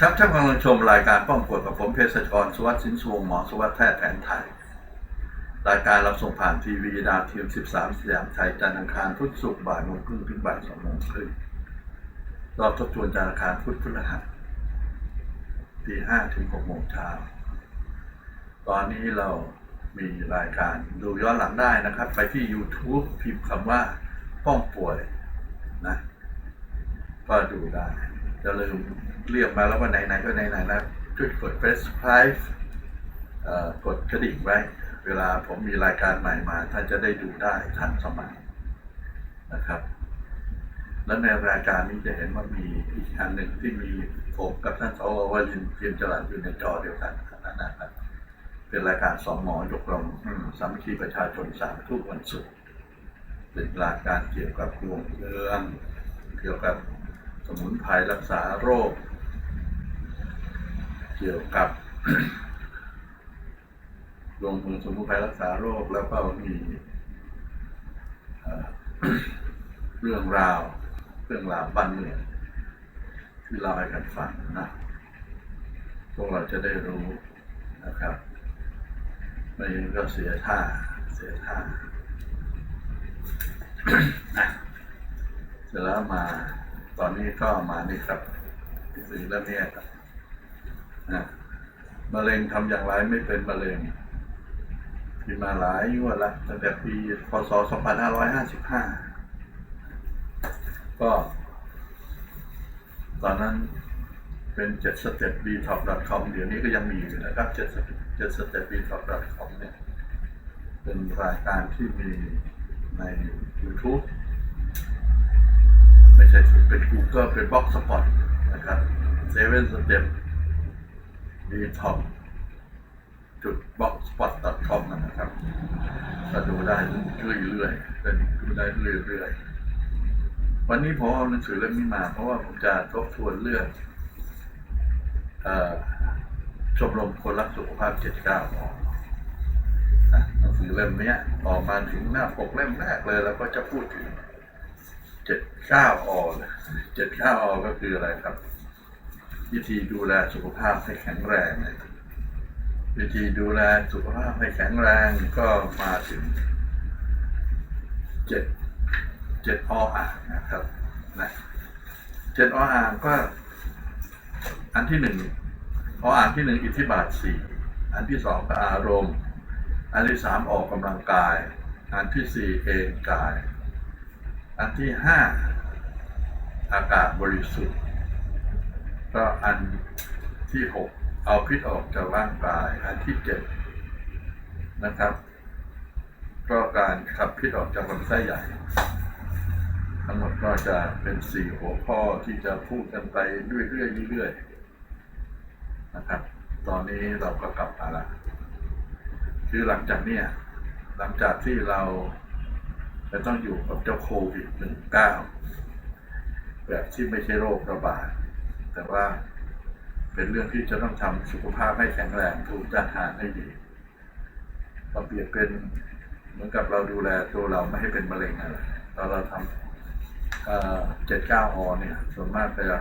ครับท่านกำลังชมรายการป้องปวดกับผมเภสัชกรสุวัสดิ์สินสวงหมอสุวัสดิ์แพทย์แผนไทย รายการเราส่งผ่านทีวีดาวเทียม 13 สยามไทยจันทร์อังคารพุธศุกร์บ่ายโมงครึ่งถึงบ่ายสองโมงครึ่งรอบทบทวนจันทร์อังคารพุธพฤหัสตีห้าถึงหกโมงเช้าตอนนี้เรามีรายการดูย้อนหลังได้นะครับ ไปที่ YouTube พิมพ์คำว่าป้องป่วยนะก็ดูได้ จะลืมเรียกมาแล้วว่าไหนๆก็ไหนๆแล้วช่วยกด subscribe กดกระดิ่งไว้ เวลาผมมีรายการใหม่มา ท่านจะได้ดูได้ทันสมัยนะครับ แล้วในรายการนี้จะเห็นว่ามีอีกอันหนึ่งที่มีผมกับท่านสววรินทร์เพียรจรัญอยู่ในจอเดียวกันนะครับ เป็นรายการสองหมอยกลงอืมสามัคคีประชาชนสามทุกวันศุกร์เป็นรายการเกี่ยวกับดวงเมืองเกี่ยวกับ มุนไพรรักษาโรค เกี่ยวกับดวงเมืองสมุนไพรรักษาโรคแล้วก็มีเรื่องราวเรื่องราวบ้านเมืองที่เล่าให้กันฟังนะพวกเราจะได้รู้นะครับไม่งั้นก็เสียท่าเสียท่าอะเสร็จแล้วมา อนนี้ก็มานี่ครับสื่อเรื่องนี้ครับนะมะเร็งทำอย่างไรไม่เป็นมะเร็งที่มาหลายงวละตั้งแต่ปีพศ 2555 ก็ ตอนนั้นเป็น7 step b t o p com เดี๋ยวนี้ก็ยังมีอยู่นะครับ7 7 step b t o p com เนี่ย เป็นรายการที่มีใน YouTube ไม่ใช่เป็น Google เป็น Box Spot นะครับ Seven Step d t o p จุด boxspot.com นะครับก็ดูได้เรื่อยๆเป็นดูได้เรื่อยๆ วันนี้ผมเอาหนังสือเล่มนี้มา เพราะว่าผมจะทบทวนเรื่องอชมรมคนรักสุขภาพ 79ของหนังสือเล่มนี้ยออกมาถึงหน้าปกเล่มแรกเลย แล้วก็จะพูดถึง 79อเลย79อก็คืออะไรครับ วิธีดูแลสุขภาพให้แข็งแรงนะวิธีดูแลสุขภาพให้แข็งแรงก็มาถึงเจ็ดเจ็ดออ่างนะครับนะเจ็ดออ่างก็ อันที่หนึ่งออ่างที่หนึ่งอิทธิบาทสี่อันที่สองก็อารมณ์ อันที่สามออกกำลังกาย อันที่สี่เอนกาย อันที่ห้าอากาศบริสุทธิ์ ก็อันที่หกเอาพิษออกจากร่างกาย อันที่เจ็ดนะครับ ก็การขับพิษออกจากลำไส้ใหญ่ ทั้งหมดก็จะเป็นสี่หัวข้อที่จะพูดกันไปเรื่อยๆเรื่อยๆนะครับ ตอนนี้เราก็กลับมาละคือหลังจากเนี้ยหลังจากที่เรา จะต้องอยู่กับเจ้าโควิดหนึ่งเก้าแบบที่ไม่ใช่โรคระบาด แต่ว่าเป็นเรื่องที่จะต้องทำสุขภาพให้แข็งแรงถูกต้านทานให้ดีเราเปรียบเป็นเหมือนกับเราดูแลตัวเราไม่ให้เป็นมะเร็งอะไรตอนเราทำเจ็ดเก้าอเนี่ยส่วนมากจะ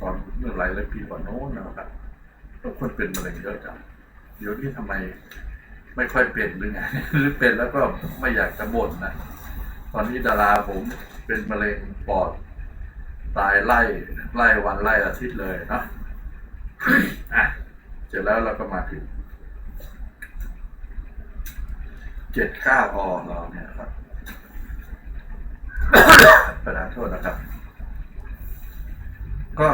ตอนเมื่อหลายหลายปีก่อนโน้นนะครับก็คนเป็นมะเร็งเยอะจังเดี๋ยวนี้ทำไมไม่ค่อยเป็นหรือไงหรือเป็นแล้วก็ไม่อยากจะบ่นนะ ตอนนี้ดาราผมเป็นมะเร็งปอดตายไล่ไล่วันไล่อาทิตย์เลยนะอะเสร็จแล้วเราก็มาถึงเจ็ดเก้าอเราเนี่ยครับประทานโทษนะครับ ก็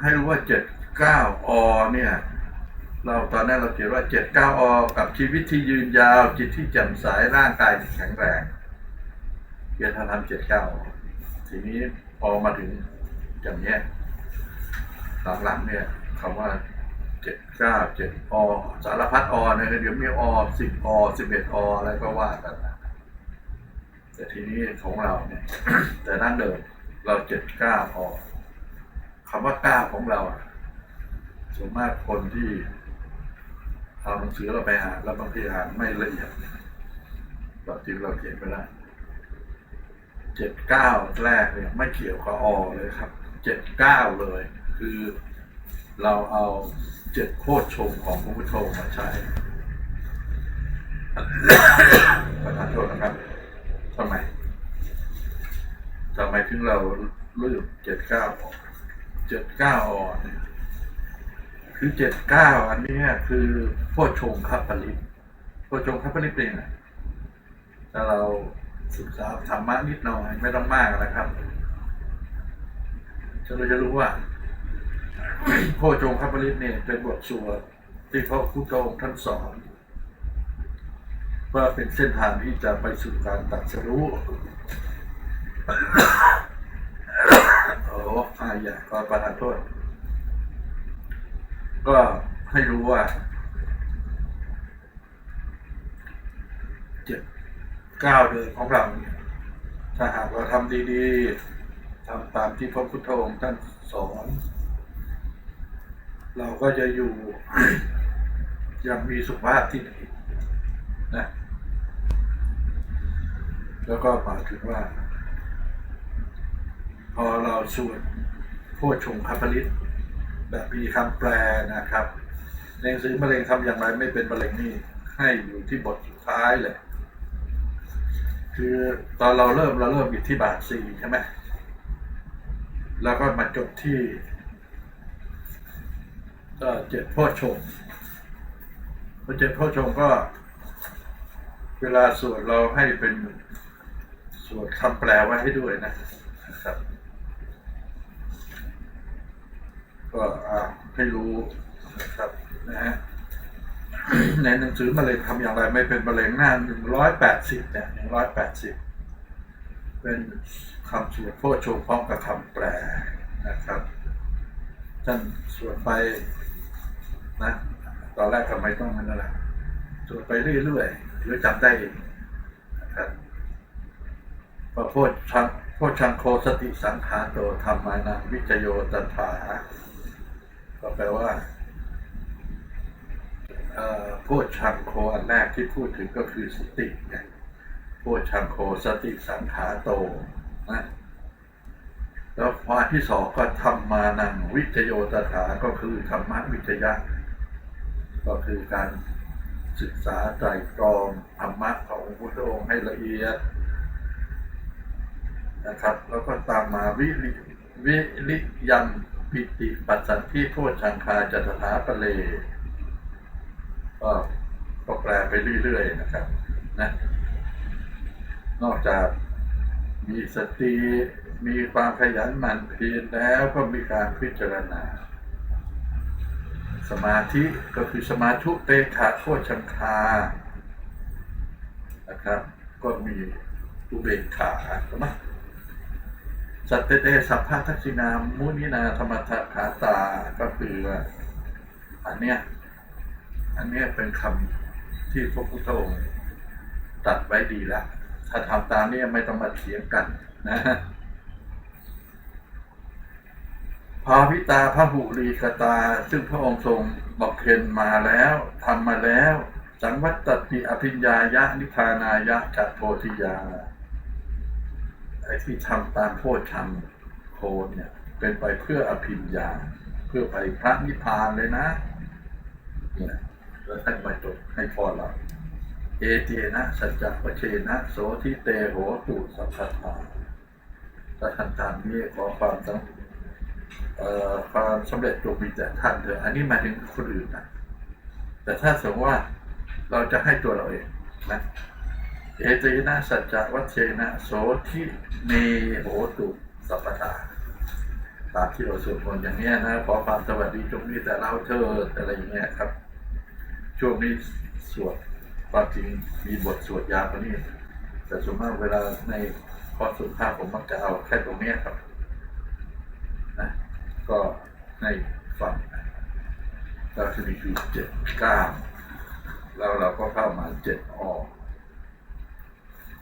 ให้รู้ว่าเจ็ดเก้าอเนี่ย เราตอนนั้นเราเขียนว่าเจ็ดเก้าอกับชีวิตที่ยืนยาวจิตที่แจ่มใสร่างกายที่แข็งแรง เขียนทำเจ็ดเก้าทีนี้พอมาถึงอย่างเนี้ยหลังๆเนี่ยคำว่าเจ็ดเก้าเจ็ดอสารพัดอนะครับเดี๋ยวมีอสิบอสิบเอ็ดออะไรก็ว่ากันแต่ทีนี้ของเราเนี่ย แต่นั่นเดิมเราเจ็ดเก้าอคำว่าเก้าของเราส่วนมากคนที่เอาหนังสือเราไปอ่าแล้วบางทีอ่านไม่ละเอียดบางทีเราเขียนไปได้ เจ็ดเก้าแรกเนี่ยไม่เกี่ยวกับอเลยครับเจ็ดเก้าเลย คือเราเอาเจ็ดโคตรชงของพระพุทธองค์มาใช้ประทานโทษนะครับทำไมทำไมถึงเราลืมเจ็ดเก้าออกเจ็ดเก้าอ่อนคือเจ็ดเก้าอันนี้คือโพชงคัปปลิตโพชงคัปปลิตเองนะถ้าเรา ศึกษาธรรมะนิดหน่อยไม่ต้องมากนะครับฉันเราจะรู้ว่าโพชฌงคัปปลิตเนี่ยเป็นบทสวดที่พระพุทธองค์ท่านสอนว่าเป็นเส้นทางที่จะไปสู่การตัดสรู้โอ้อาอย่าขอประทานโทษ ก็ให้รู้ว่า เจ็ด ก้าวเดินของเราเนี่ยถ้าหากเราทำดีๆทำตามที่พระพุทธองค์ท่านสอน เราก็จะอยู่ย่างมีสุขภาพที่ดีนะแล้วก็มาถึงว่า พอเราสวดโพชงคพลิตแบบมีคำแปลนะครับในหนังสือมะเร็งทำอย่างไรไม่เป็นมะเร็งนี่ให้อยู่ที่บทสุดท้ายเลย คือตอนเราเริ่มเราเริ่มอยู่ที่บาทสี่ใช่ไหมแล้วก็มาจบที่เจ็ดโพชฌงค์พอเจ็ดโพชงก็ เวลาสวดเราให้เป็นสวดคำแปลไว้ให้ด้วยนะครับ ก็อ่าให้รู้นะครับนะฮะ ในหนังสือมะเร็งทำอย่างไร ไม่เป็นมะเร็งหน้าหนึ่งร้อยแปดสิบเนี่ยหนึ่งร้อยแปดสิบเป็นคำสวดโพชงค์พร้อมกับคำแปลนะครับท่านสวดไปนะตอนแรกทำไมต้องมันนั่นแหละสวดไปเรื่อยๆเดี๋ยวจำได้เองนะครับพระโพชชังโพชชังโคสติสังขาโตธรรมานังวิจโยตันถาก็แปลว่า โพชชังโคอันแรกที่พูดถึงก็คือสติไงโพชังโคสติสังขาโตนะแล้วพออันที่สองก็ธรรมานังวิจโยตถาก็คือธรรมวิจยะ ก็คือการศึกษาใจตรองธรรมะของพระพุทธองค์ให้ละเอียดนะครับ แล้วก็ตามมาวิริวิริยังปิติปัสสันที่โพชังคาจตถาปเล ก็ก็แปลไปเรื่อยๆนะครับนะนอกจากมีสติมีความขยันหมั่นเพียรแล้วก็มีการพิจารณา สมาธิก็คือสมาธุเตขะโคชังคานะครับ ก็มีอุเบกขาใช่ไหมสัตเตเตสัพพะทักษินามุนินาธรรมทัขาตาก็คืออันเนี้ย อันนี้เป็นคำที่พระพุทธองค์ตัดไว้ดีแล้ว ถ้าทำตามนี้ไม่ต้องมาเถียงกันนะภาวิตาพระหุลีกตา ซึ่งพระองค์ทรงบอกเพ็ญมาแล้วทำมาแล้ว สังวัตติอภิญญายะ นิพพานายะจัตโพธิยาไอ้ที่ทำตามโพชฌังโคเนี่ยเป็นไปเพื่ออภิญญา เพื่อไปพระนิพพานเลยนะ เนี่ย แล้วท่านมาจบให้พรเราเอเจนะสัจจะปเชนะ โสทิเตโหตุสัพพทาถ้าท่านตามนี้ขอความสำเอ่อความสำเร็จจงมีแต่ท่านเถอะอันนี้หมายถึงคนอื่นนะแต่ถ้าสมมติว่าเราจะให้ตัวเราเองนะเอเจนะสัจจะวัชเชนะ โสทิเนโหตุสัพพทาตามที่เราสวดมนต์อย่างนี้นะขอความสวัสดีจงมีแต่เราเธออะไรอย่างเงี้ยครับ ช่วงนี้สวดความจริงมีบทสวดยาวกว่านี้ แต่ส่วนมากเวลาในคอร์สสุภาพผมมักจะเอาแค่ตรงนี้ครับนะก็ให้ฟังก็จะมีคือเจ็ดเก้าแล้วเราก็เข้ามาเจ็ดออก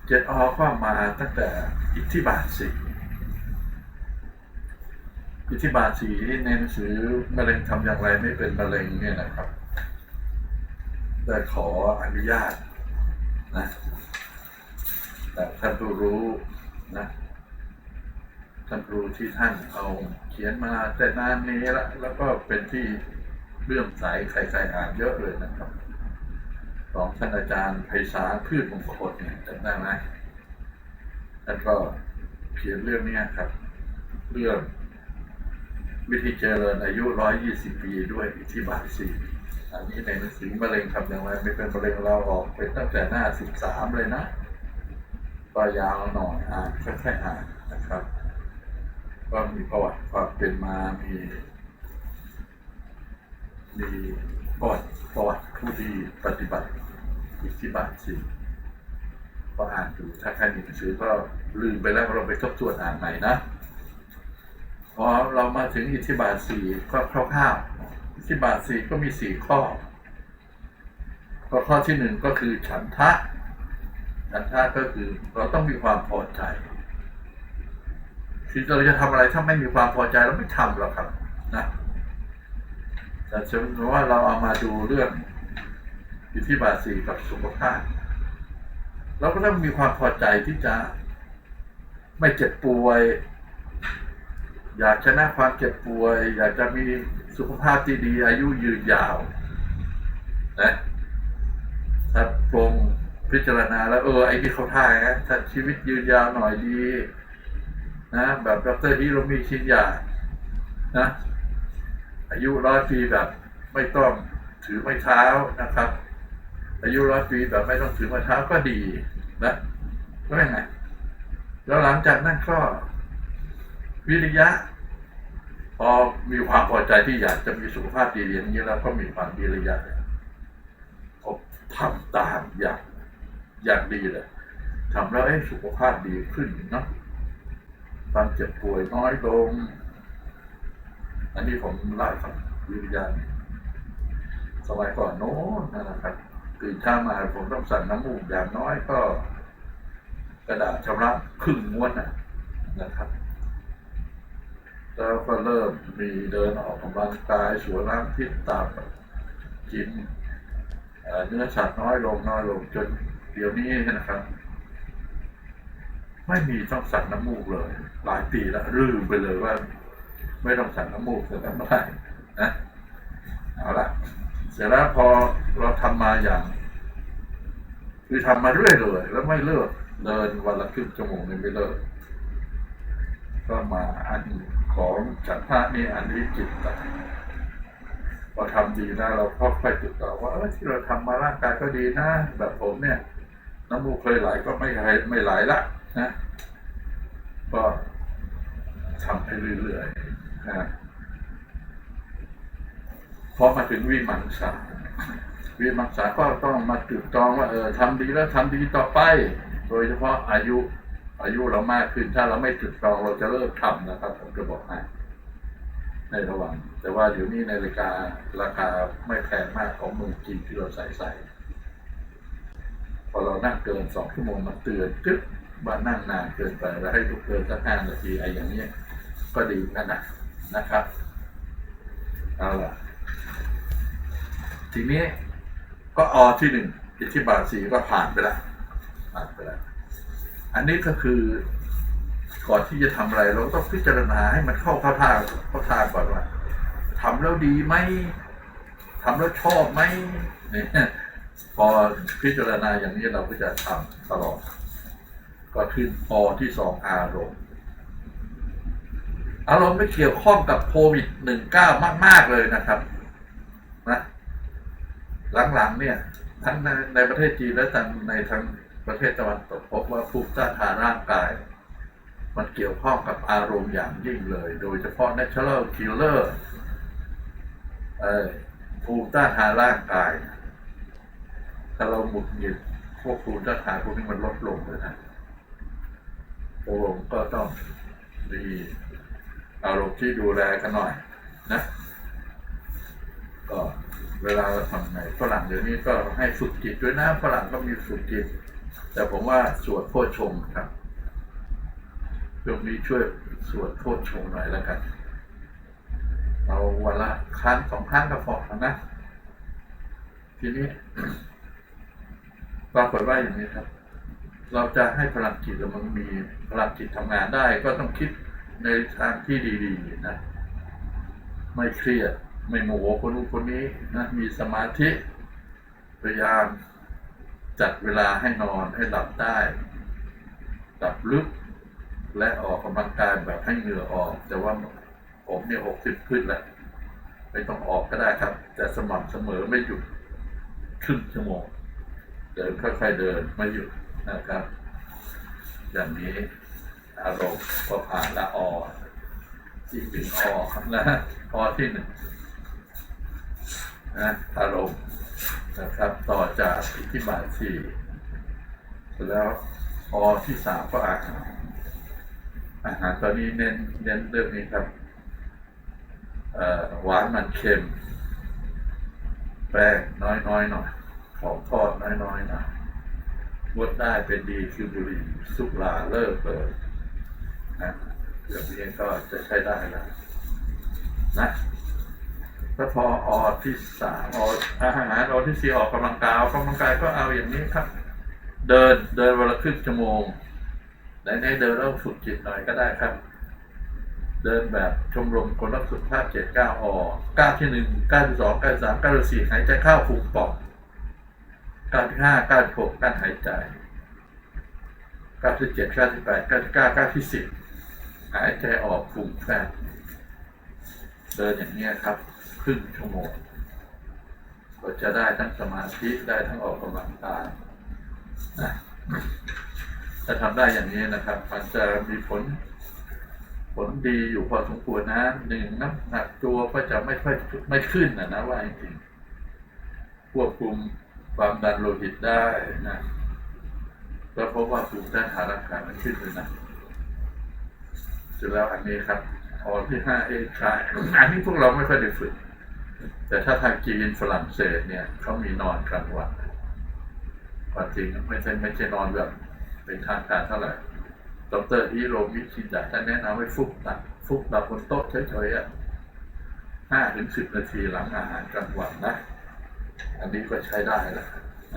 เจ็ดออก็มาตั้งแต่อิทธิบาทสี่อิทธิบาทสี่ที่ในหนังสือมะเร็งทำอย่างไรไม่เป็นมะเร็งเนี่ยนะครับ ได้ขออนุญาตนะแต่ท่านผู้รู้นะท่านรู้ที่ท่านเอาเขียนมาแต่นานนี้ละแล้วก็เป็นที่เลื่อมใสใครๆอ่านเยอะเลยนะครับของท่านอาจารย์ไพศาลพืชมงคลเนี่ยจำได้ไหมท่านก็เขียนเรื่องนี้ครับ เรื่องวิธีเจริญอายุ120ปีด้วยอิทธิบาทสี่ อันนี้ในหนังสือมะเร็งทำอย่างไรไม่เป็นมะเร็งเราออกเป็นตั้งแต่หน้า13เลยนะก็ยาวหน่อยอ่านค่อยๆอ่านนะครับก็มีประวัติความเป็นมามีมีประวัติประวัติผู้ที่ปฏิบัติอิทธิบาทสี่ก็อ่านดูถ้าใครมีหนังสือก็ลืมไปแล้วเราไปทบทวนอ่านใหม่นะพอเรามาถึงอิทธิบาทสี่ก็คร่าวๆ ทิบาทสี่ก็มีสี่ข้อข้อที่หนึ่งก็คือฉันทะ ฉันทะก็คือเราต้องมีความพอใจคือเราจะทำอะไรถ้าไม่มีความพอใจเราไม่ทำหรอกครับนะแต่สมมติว่าเราเอามาดูเรื่องอิทธิบาทสี่กับสุขภาพเราก็ต้องมีความพอใจที่จะไม่เจ็บป่วย อยากชนะความเจ็บป่วย อยากจะมีสุขภาพที่ดี อายุยืนยาวนะถ้าปรงพิจารณาแล้วเออไอ้ที่เขาท่ายนะถ้าชีวิตยืนยาวหน่อยดี นะ แบบดรฮิโรมิชินยานะอายุร้อยปีแบบไม่ต้องถือไม้เท้านะครับ อายุร้อยปีแบบไม่ต้องถือไม้เท้าก็ดีนะก็ยังไงแล้วหลังจากนั้นก็ วิริยะพอมีความพอใจที่อยากจะมีสุขภาพดีอย่างนี้แล้วก็มีความวิริยะผมทำตามอย่างอย่างดีเลยทำแล้วให้สุขภาพดีขึ้นเนาะความเจ็บป่วยน้อยลง อันนี้ผมเล่าให้ฟังวิริยะสมัยก่อนโน้นนะครับตื่นเช้ามาผมต้องสั่งน้ำมูกอย่างน้อยก็ กระดาษชำระครึ่งม้วนนะนะครับ แล้วก็เริ่มมีเดินออกกำลังกายสวนน้ำพิษตามกินเนื้อสัตว์น้อยลงน้อยลงจนเดี๋ยวนี้นะครับ ไม่มีต้องสั่งน้ำมูกเลย หลายปีแล้วลืมไปเลยว่า ไม่ต้องสั่งน้ำมูกแต่ทำได้นะเอาละเสร็จแล้วพอเราทำมาอย่าง คือทำมาเรื่อยเลย แล้วไม่เลิกเดินวันละครึ่งชั่วโมงนี่ไม่เลิกก็มาอัน ของฉันทะนี่อันนี้จิตตพอทำดีนะเราก็ค่อยติดต่อว่าเออที่เราทำมาร่างกายก็ดีนะ แบบผมเนี่ยน้ำมูกเคยไหลก็ไม่ไหลไม่ไหลละนะก็ทำไปเรื่อยๆนะพอมาถึงวิมังสาวิมังสาก็ต้องมาจุดจองว่าเออทำดีแล้วทำดีต่อไป โดยเฉพาะอายุ อายุเรามากขึ้นถ้าเราไม่จุดจองเราจะเลิกทำนะครับ ผมจะบอกให้ในระหว่างแต่ว่าเดี๋ยวนี้นาฬิการาคาไม่แพงมากของเมืองจีนที่เราใส่ใส่พอเรานั่งเกินสองชั่วโมงมันเตือนตึ๊บว่านั่งนานเกินไปแล้วให้ลุกเกินสักห้านาทีไอ้อย่างนี้ยก็ดีนั่นนะนะครับเอาล่ะทีนี้ก็อที่หนึ่งอิทธิบาทสีก็ผ่านไปแล้วผ่านไปแล้ว อันนี้ก็คือก่อนที่จะทำอะไร เราต้องพิจารณาให้มันเข้าเข้าท่าเข้าท่าก่อนว่าทำแล้วดีไหมทำแล้วชอบไหมเนี่ยพอพิจารณาอย่างนี้เราก็จะทำตลอด ก็ขึ้นอที่สองอารมณ์ อารมณ์ไม่เกี่ยวข้องกับโควิดหนึ่งเก้ามาก ๆ เลยนะครับนะหลัง ๆ เนี่ย ทั้งในในประเทศจีนและทางในทาง ประเทศตะวันตกพบว่าภูมิต้านทานร่างกาย มันเกี่ยวข้องกับอารมณ์อย่างยิ่งเลย โดยเฉพาะ natural killer เออภูมิต้านทานร่างกายถ้าเราหมุดหงิดพวกภูมิต้านทานพวกนี้มันลดลงเลยนะโอ้ก็ต้องมีอารมณ์ที่ดูแลกันหน่อยนะก็เวลาเราทำไงฝรั่งเดี๋ยวนี้ก็ให้ฝึกจิตด้วยนะฝรั่งก็มีฝึกจิต แต่ผมว่าสวดโพชฌงครับช่วงนี้ช่วยสวดโพชฌงหน่อยแล้วกัน เอาวันละครั้งสองครั้งก็พอนะ ทีนี้ปรากฏว่าอย่างนี้ครับ เราจะให้พลังจิตมันมีพลังจิตทำงานได้ ก็ต้องคิดในทางที่ดีๆนะ ไม่เครียด ไม่โมโหคนนู้นคนนี้นะ มีสมาธิพยายาม จัดเวลาให้นอนให้หลับได้หลับลึก และออกกำลังกายแบบให้เหงื่อออก แต่ว่าผมเนี่ยหกสิบขึ้นแล้วไม่ต้องออกก็ได้ครับ แต่สม่ำเสมอไม่หยุดครึ่งชั่วโมงเดินค่อยๆเดินไม่หยุดนะครับ อย่างนี้อารมณ์ก็ผ่านละออที่หนึ่งออนะออที่หนึ่งนะอารมณ์ นะครับ ต่อจากอิทธิบาทสี่แล้วออที่สามก็อาหารอาหารตอนนี้เน้นเน้นเรื่องนี้ครับหวานมันเค็ม แป้งน้อยๆหน่อยของทอดน้อยๆหน่อยงดได้เป็นดีคือบุหรี่สุราเลิกเลยนะเรื่องนี้ก็จะใช้ได้แล้วนะ แล้วพอออที่สามออาหารออที่สี่ออกกำลังกายออกกำลังกายก็เอาอย่างนี้ครับ เดินเดินวันละครึ่งชั่วโมงไหนๆเดินแล้วฝึกจิตหน่อยก็ได้ครับ เดินแบบชมรมคนรักสุขภาพเจ็ดเก้าอเก้าที่หนึ่งเก้าที่สองเก้าที่สามเก้าที่สี่หายใจเข้าผูกปอดเก้าที่ห้าเก้าที่หกการหายใจเก้าที่เจ็ดเก้าที่แปดเก้าที่เก้าเก้าที่สิบหายใจออกผูกแฟนเดินอย่างนี้ครับ รึ่งชั่วโมงก็จะได้ทั้งสมาธิได้ทั้งออกกำลังกายนะถ้าทำได้อย่างนี้นะครับมันจะมีผล ผลดีอยู่พอสมควรนะหนึ่งน้ำหนักตัวก็จะไม่ค่อยไม่ขึ้นนะนะว่าจริงควบคุมความดันโลหิตได้นะแล้วเพราะว่าภูมิต้านทานร่างกายมันขึ้นเลยนะเสร็จแล้วอันนี้ครับออที่ห้าเอชายอันนี้พวกเราไม่ค่อยได้ฝึก แต่ถ้าทางจีนฝรั่งเศสเนี่ยเขามีนอนกลางวันความจริงไม่ใช่ไม่ใช่นอนแบบเป็นทางการเท่าไหร่ดรฮิโรมิชินดะท่านแนะนำให้ฟุกตักฟุกตักบนโต๊ะเฉยๆอะห้าถึงสิบนาทีหลังอาหารกลางวันนะ อันนี้ก็ใช้ได้แล้ว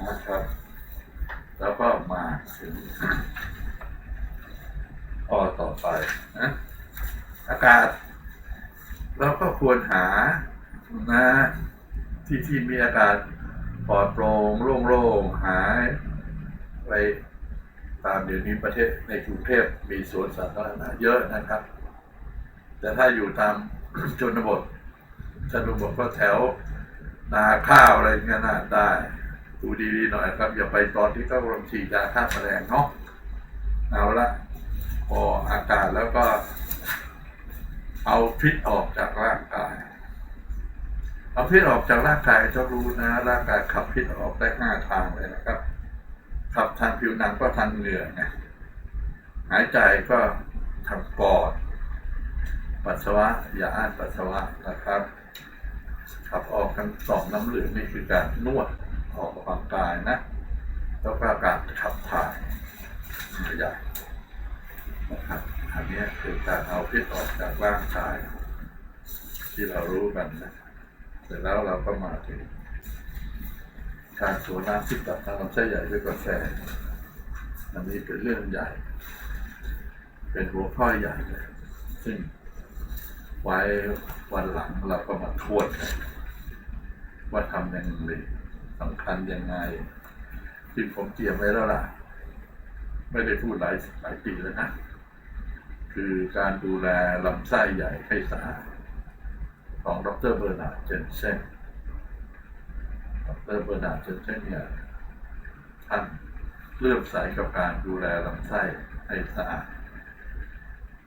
นะครับ แล้วก็มาถึงออต่อไปนะอากาศ เราก็ควรหา นะที่ที่มีอากาศปลอดโปร่งโล่งๆหายไปตามเดี๋ยวนี้ประเทศในกรุงเทพมีสวนสาธารณะเยอะนะครับ แต่ถ้าอยู่ตามชนบทชนบทก็แถวนาข้าวอะไรเงี้ยน่าได้ดูดีๆหน่อยครับ อย่าไปตอนที่เขากำลังฉีดยาฆ่าแมลงเนาะเอาละพออากาศแล้วก็ เอาพิษออกจากร่างกาย เอาพิษออกจากร่างกายจะรู้นะ ร่างกายขับพิษออกได้ห้าทางเลยนะครับ ขับทางผิวหนังก็ทางเหงื่อไงหายใจก็ทางปอด ปัสสาวะอย่าอ่านปัสสาวะนะครับ ขับออกทางสองน้ำเหลืองนี่คือการนวดออกกำลังกายนะแล้วก็การขับถ่ายใหญ่นะครับอันนี้คือการเอาพิษออกจากร่างกาย ที่เรารู้กันนะ สร็จแล้วเราก็มาถึงการสูบน้ำที่ตัดทางลำไส้ใหญ่ด้วยกาแฟอันนี้เป็นเรื่องใหญ่ เป็นหัวข้อใหญ่เลย ซึ่งไว้วันหลังเราก็มาทวนกันว่าทำยังไงสำคัญยังไงซึ่ผมเตรียมไว้แล้วล่ะ ไม่ได้พูดหลายหลายปีแล้วนะ คือการดูแลลำไส้ใหญ่ให้สะอาด ของดรเบอร์นาเจนเซนดรเบอร์นาเจนเซนเนี่ยท่านเลื่อมใสกับการดูแลลำไส้ให้สะอาด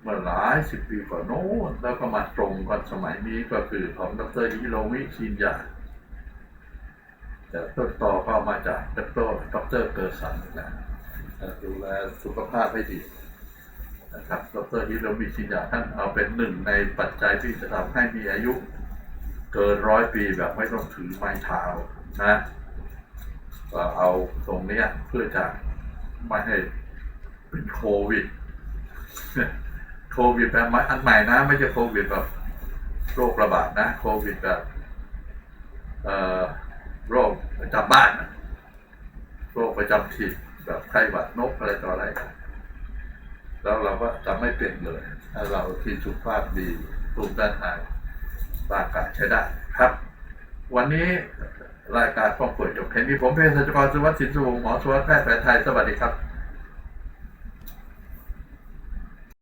เมื่อหลายสิบปีก่อนโน้นแล้วก็มาตรงกันสมัยนี้ก็คือของดรฮิโรมิชินยาแต่ต้นต่อก็มาจากดรดรเกอร์สันนะดูแลสุขภาพให้ดี นะครับ ดรฮิโรมิชินยาท่านเอาเป็นหนึ่งในปัจจัยที่จะทำให้มีอายุเกินร้อยปีแบบไม่ต้องถือไม้เท้านะก็เอาตรงนี้เพื่อจะไม่ให้เป็นโควิด โควิดแบบใหม่อันใหม่นะ ไม่ใช่โควิดแบบโรคระบาดนะ โควิดแบบโรคประจำบ้าน โรคประจำถิ่นแบบไข้หวัดนกอะไรต่ออะไร แล้วเราก็จะไม่เป็นเลย ถ้าเราที่สุขภาพดีภูมิต้านทานร่างกายใช้ได้ครับ วันนี้รายการป้องป่วยจบแค่นี้ผมเภสัชกรสุวัสดิ์สินสุวงหมอสุวัสดิ์แพทย์แผนไทยสวัสดีครับ